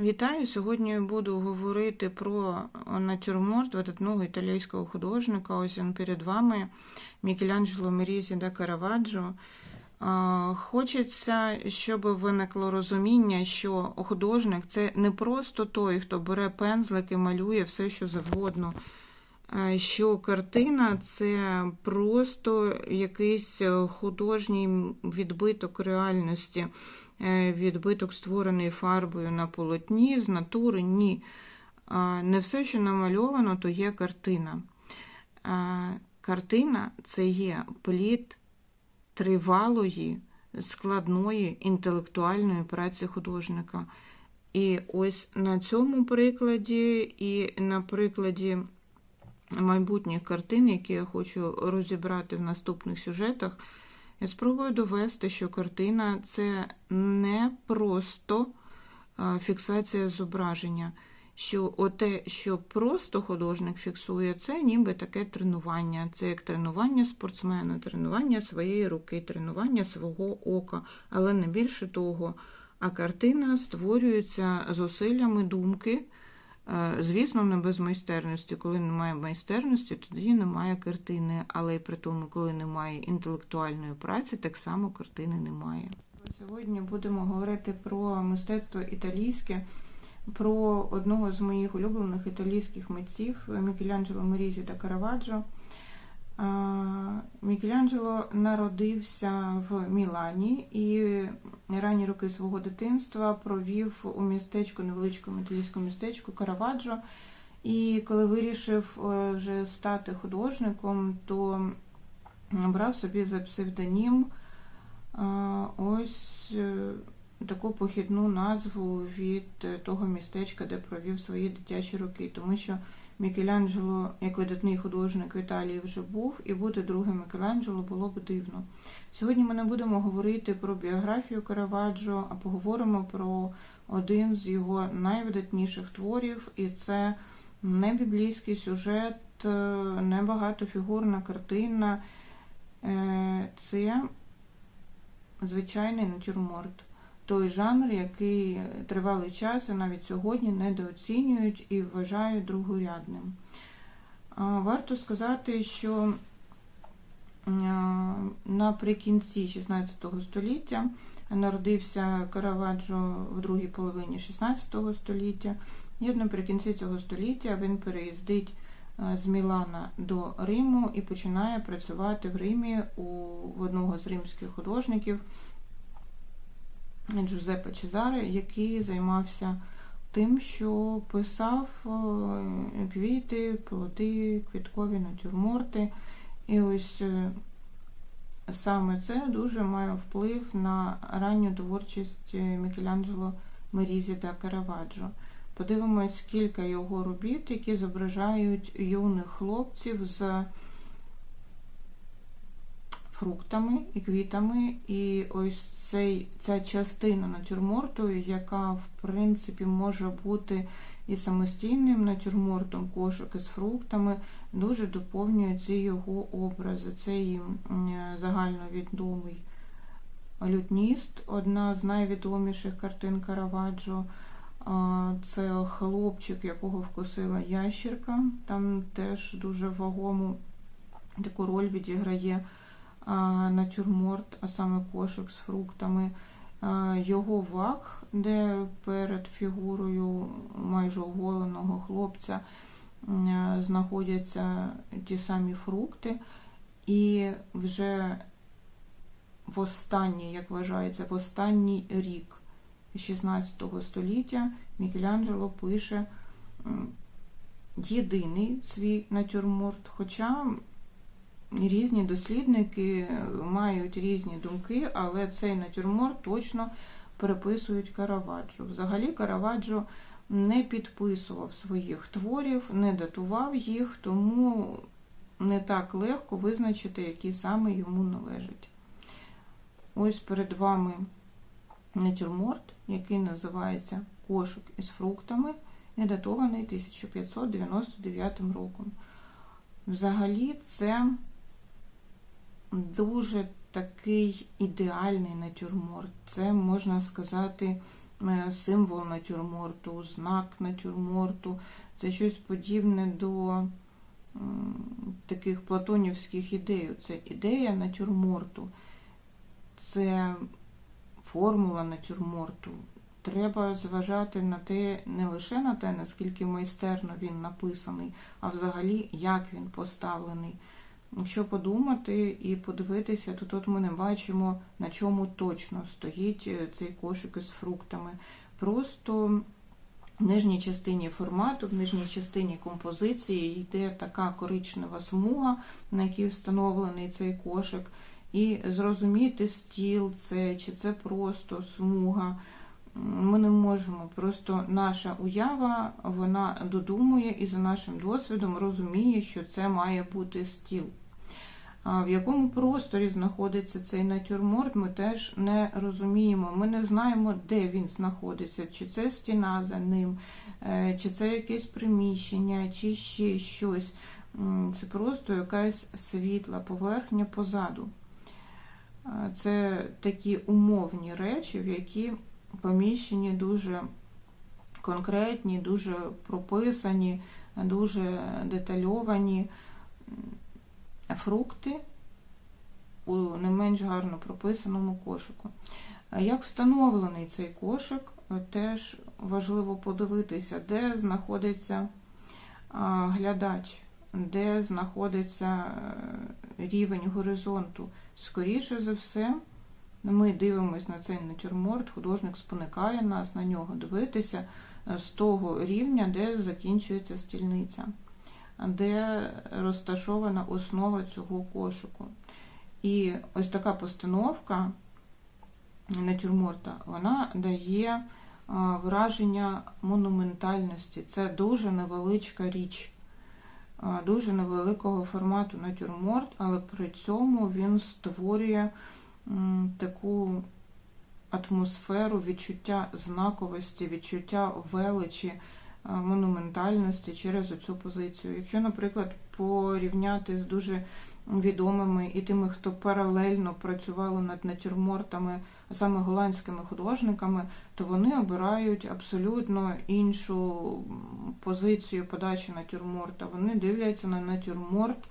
Вітаю! Сьогодні буду говорити про натюрморт видатного італійського художника. Ось він перед вами Мікеланджело Мерізі да Караваджо. Хочеться, щоб виникло розуміння, що художник це не просто той, хто бере пензлик і малює все, що завгодно. Що картина це просто якийсь художній відбиток реальності. Е, відбиток створений фарбою на полотні, з натури, ні. Не все, що намальовано, то є картина. Картина це є плід тривалої, складної інтелектуальної праці художника. І ось на цьому прикладі, і на прикладі майбутніх картин, які я хочу розібрати в наступних сюжетах. Я спробую довести, що картина це не просто фіксація зображення. Що оте, що просто художник фіксує, це ніби таке тренування. Це як тренування спортсмена, тренування своєї руки, тренування свого ока, але не більше того. А картина створюється зусиллями думки. Е, звісно, не без майстерності. Коли немає майстерності, тоді немає картини. Але й при тому, коли немає інтелектуальної праці, так само картини немає. Сьогодні будемо говорити про мистецтво італійське, про одного з моїх улюблених італійських митців Мікеланджело Морізі та Караваджо. Мікеланджело народився в Мілані і ранні роки свого дитинства провів у містечку, невеличкому італійському містечку Караваджо. І коли вирішив е, вже стати художником, то брав собі за псевдонім ось е, таку похідну назву від того містечка, де провів свої дитячі роки, тому що Мікеланджело, як видатний художник в Італії, вже був, і бути другим Мікеланджело було б дивно. Сьогодні ми не будемо говорити про біографію Караваджо, а поговоримо про один з його найвидатніших творів, і це не біблійський сюжет, не багатофігурна картина. Е, це звичайний натюрморт той жанр, який тривалий час і навіть сьогодні недооцінюють і вважають другорядним. Варто сказати, що наприкінці 16 століття народився Караваджо в другій половині 16 століття, і наприкінці цього століття він переїздить з Мілана до Риму і починає працювати в Римі у одного з римських художників Джузеппе Чезаре, який займався тим, що писав е, квіти, плоди, квіткові натюрморти. І ось е, саме це дуже має вплив на ранню творчість Мікеланджело Мерізі та Караваджо. Подивимось кілька його робіт, які зображають юних хлопців з фруктами і квітами. І ось цей, ця частина натюрморту, яка, в принципі, може бути і самостійним натюрмортом, кошик із фруктами, дуже доповнює ці його образи. Це загальновідомий лютніст, одна з найвідоміших картин Караваджо. Це хлопчик, якого вкусила ящірка. Там теж дуже вагому таку роль відіграє натюрморт, а саме кошик з фруктами, його вак, де перед фігурою майже оголеного хлопця знаходяться ті самі фрукти, і вже в останній, як вважається, в останній рік 16 століття Мікеланджело пише єдиний свій натюрморт, хоча різні дослідники мають різні думки, але цей натюрморт точно переписують Караваджо. Взагалі, Караваджо не підписував своїх творів, не датував їх, тому не так легко визначити, які саме йому належать. Ось перед вами натюрморт, який називається Кошик із фруктами, і датований 1599 роком. Взагалі, це дуже такий ідеальний натюрморт. Це, можна сказати, е, символ натюрморту, знак натюрморту. Це щось подібне до таких платонівських ідей. Це ідея натюрморту, це формула натюрморту. Треба зважати на те, не лише на те, наскільки майстерно він написаний, а взагалі як він поставлений. Якщо подумати і подивитися, то тут ми не бачимо, на чому точно стоїть е, цей кошик із фруктами. Просто в нижній частині формату, в нижній частині композиції йде така коричнева смуга, на якій встановлений цей кошик. І зрозуміти стіл це чи це просто смуга. Ми не можемо. Просто наша уява вона додумує і за нашим досвідом розуміє, що це має бути стіл. В якому просторі знаходиться цей натюрморт, ми теж не розуміємо. Ми не знаємо, де він знаходиться, чи це стіна за ним, е, чи це якесь приміщення, чи ще щось. Це просто якась світла поверхня позаду. Це такі умовні речі, в які поміщені дуже конкретні, дуже прописані, дуже детальовані фрукти у не менш гарно прописаному кошику. Як встановлений цей кошик, теж важливо подивитися, де знаходиться глядач, де знаходиться е, рівень горизонту. Скоріше за все, ми дивимося на цей натюрморт, художник спонукає нас на нього дивитися е, з того рівня, де закінчується стільниця, де розташована основа цього кошику. І ось така постановка натюрморта, вона дає враження монументальності. Це дуже невеличка річ, дуже невеликого формату натюрморт, але при цьому він створює таку атмосферу відчуття знаковості, відчуття величі, монументальності через оцю позицію. Якщо, наприклад, порівняти з дуже відомими і тими, хто паралельно працювали над натюрмортами, саме голландськими художниками, то вони обирають абсолютно іншу позицію подачі натюрморта. Вони дивляться на натюрморт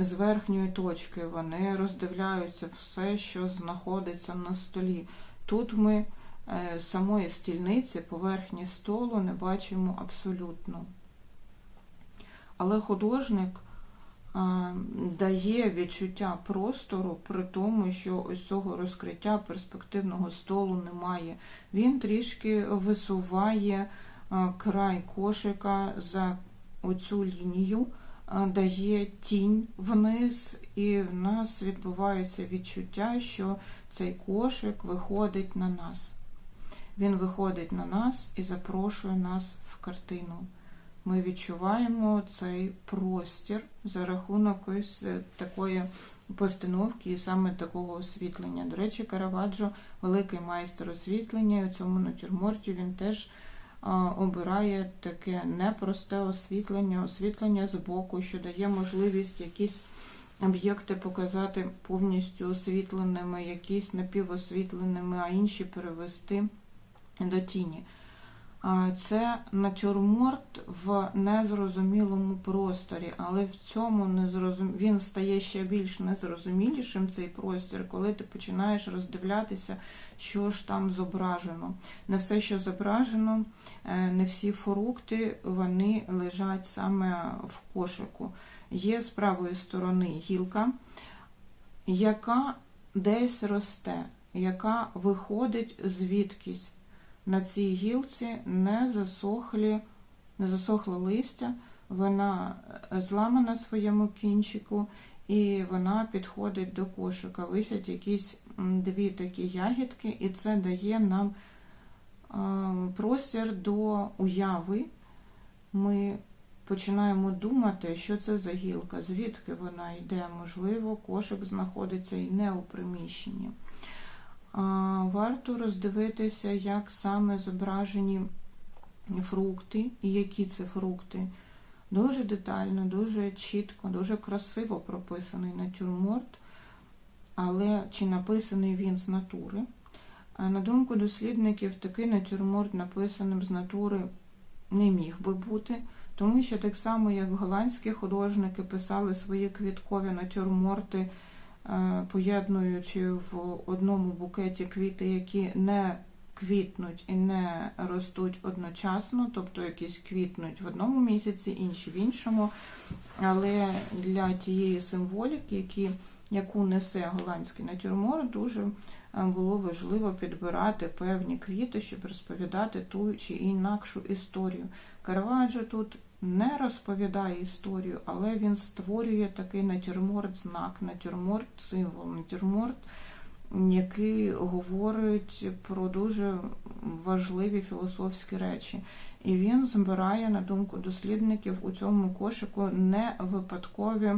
з верхньої точки, вони роздивляються все, що знаходиться на столі. Тут ми е, самої стільниці, поверхні столу не бачимо абсолютно. Але художник а, дає відчуття простору при тому, що ось цього розкриття перспективного столу немає. Він трішки висуває а, край кошика за оцю лінію, дає тінь вниз, і в нас відбувається відчуття, що цей кошик виходить на нас. Він виходить на нас і запрошує нас в картину ми відчуваємо цей простір за рахунок ось е, такої постановки і саме такого освітлення. До речі, Караваджо великий майстер освітлення, і у цьому натюрморті він теж обирає таке непросте освітлення, освітлення з боку, що дає можливість якісь об'єкти показати повністю освітленими, якісь напівосвітленими, а інші перевести до тіні. Це натюрморт в незрозумілому просторі, але в цьому незрозум... він стає ще більш незрозумілішим цей простір, коли ти починаєш роздивлятися, що ж там зображено. Не все, що зображено, е, не всі фрукти вони лежать саме в кошику. Є з правої сторони гілка, яка десь росте, яка виходить звідкись на цій гілці не засохлі, не засохло листя, вона е, зламана своєму кінчику, і вона підходить до кошика. Висять якісь дві такі ягідки, і це дає нам простір до уяви. Ми починаємо думати, що це за гілка, звідки вона йде. Можливо, кошик знаходиться і не у приміщенні варто роздивитися, як саме зображені фрукти і які це фрукти. Дуже детально, дуже чітко, дуже красиво прописаний натюрморт, але чи написаний він з натури, На думку дослідників, такий натюрморт написаним з натури не міг би бути, тому що так само, як голландські художники писали свої квіткові натюрморти, поєднуючи в одному букеті квіти, які не квітнуть і не ростуть одночасно, тобто якісь квітнуть в одному місяці, інші в іншому. Але для тієї символіки, які, яку несе голландський натюрморт, дуже е, було важливо підбирати певні квіти, щоб розповідати ту чи інакшу історію. Караваджо тут не розповідає історію, але він створює такий натюрморт-знак, натюрморт-символ, натюрморт, який говорить про дуже важливі філософські речі. І він збирає, на думку дослідників, у цьому кошику не випадкові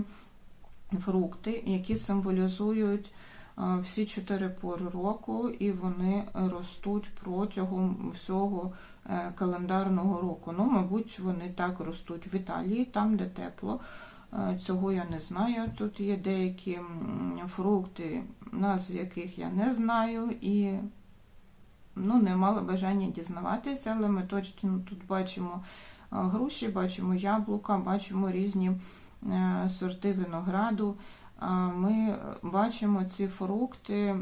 фрукти, які символізують всі чотири пори року, і вони ростуть протягом всього е, календарного року. Ну, мабуть, вони так ростуть в Італії, там, де тепло. Е, Цього я не знаю. Тут є деякі фрукти, назв яких я не знаю, і ну, не мала бажання дізнаватися, але ми точно тут бачимо е, груші, бачимо яблука, бачимо різні сорти винограду. Ми бачимо ці фрукти,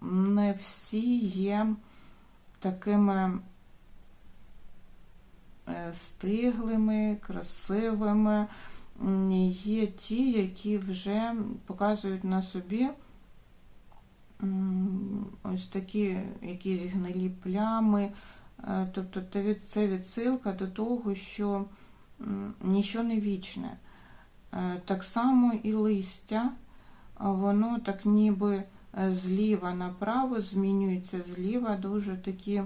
не всі є такими е, стиглими, красивими. Є ті, які вже показують на собі ось такі якісь гнилі плями. Е, Тобто це відсилка до того, що нічого не вічне. Е, Так само і листя, воно так ніби е, зліва направо змінюється. Зліва, дуже такі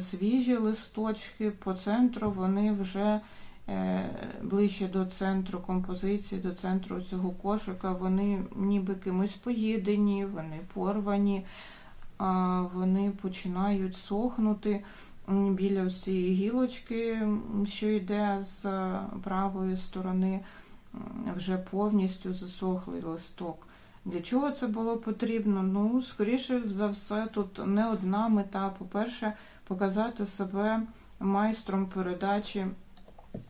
свіжі листочки, по центру вони вже е, ближче до центру композиції, до центру цього кошика, вони ніби кимось поїдені, вони порвані, вони починають сохнути. Біля ось цієї гілочки, що йде з правої сторони, вже повністю засохлий листок. Для чого це було потрібно? Ну, скоріше за все, тут не одна мета. По-перше, показати себе майстром передачі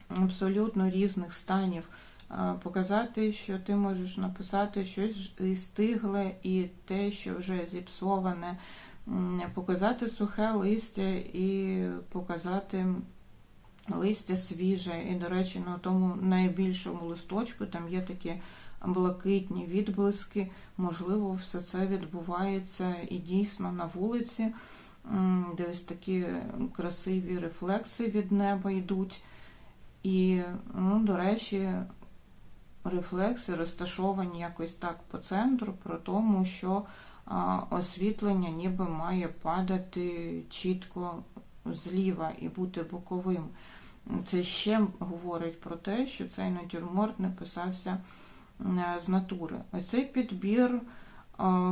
абсолютно різних станів. Показати, що ти можеш написати щось і стигле, і те, що вже зіпсоване, показати сухе листя і показати листя свіже. І, до речі, на тому найбільшому листочку там є такі блакитні відблиски. Можливо, все це відбувається і дійсно на вулиці, м, де ось такі красиві рефлекси від неба йдуть. І, ну, до речі, рефлекси розташовані якось так по центру, про тому, що освітлення ніби має падати чітко зліва і бути боковим. Це ще говорить про те, що цей натюрморт не писався е, з натури. Оцей підбір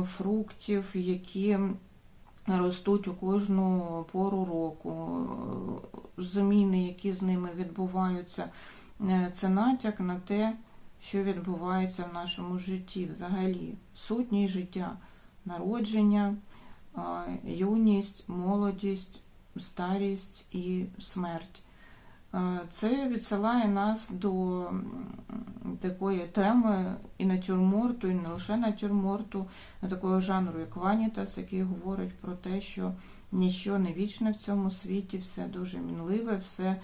фруктів, які ростуть у кожну пору року, е, зміни, які з ними відбуваються, е, це натяк на те, що відбувається в нашому житті взагалі. Сутність життя, народження, е, юність, молодість, старість і смерть. Е, Це відсилає нас до такої теми і натюрморту, і не лише натюрморту, а такого жанру, як Ванітас, який говорить про те, що ніщо не вічне в цьому світі, все дуже мінливе, все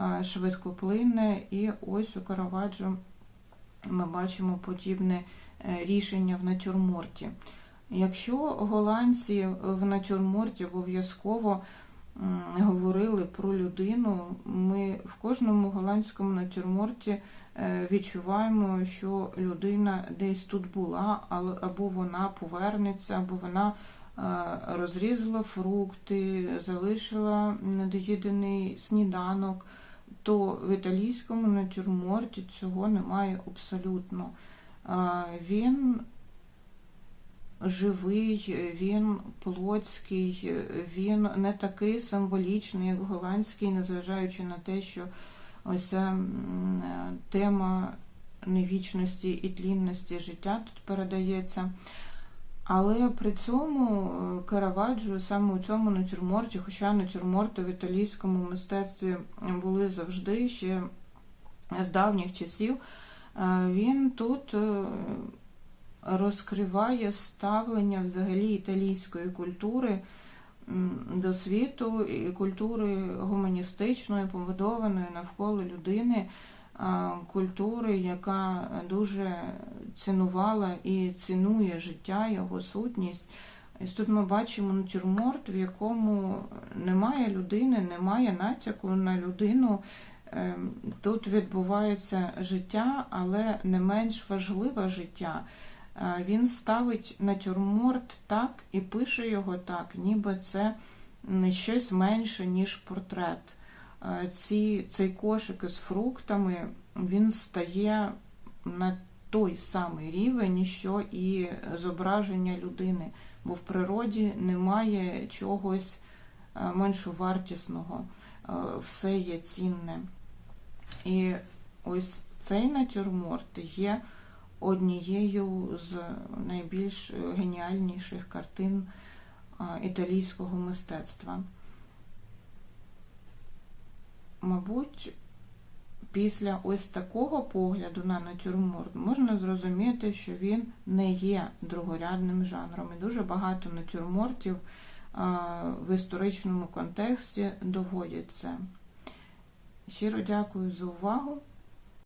е, швидкоплинне. І ось у Караваджо ми бачимо подібне е, рішення в натюрморті. Якщо голландці в натюрморті обов'язково говорили про людину, ми в кожному голландському натюрморті е, відчуваємо, що людина десь тут була, або вона повернеться, або вона е, розрізала фрукти, залишила недоїдений сніданок, то в італійському натюрморті цього немає абсолютно. Е, Він живий, він плотський, він не такий символічний, як голландський, незважаючи на те, що ось е, тема невічності і тлінності життя тут передається. Але при цьому е, Караваджо саме у цьому натюрморті, хоча натюрморти в італійському мистецтві були завжди ще з давніх часів, е, він тут е, розкриває ставлення взагалі італійської культури до світу і культури гуманістичної, побудованої навколо людини, культури, яка дуже цінувала і цінує життя, його сутність. Ось тут ми бачимо натюрморт, в якому немає людини, немає натяку на людину. Ем, Тут відбувається життя, але не менш важливе життя. Він ставить натюрморт так і пише його так, ніби це не щось менше, ніж портрет. Ці, цей кошик із фруктами він стає на той самий рівень, що і зображення людини, бо в природі немає чогось меншовартісного, Е, все є цінне. І ось цей натюрморт є однією з найбільш геніальніших картин італійського мистецтва. Мабуть, після ось такого погляду на натюрморт можна зрозуміти, що він не є другорядним жанром. І дуже багато натюрмортів в історичному контексті доводять це. Щиро дякую за увагу.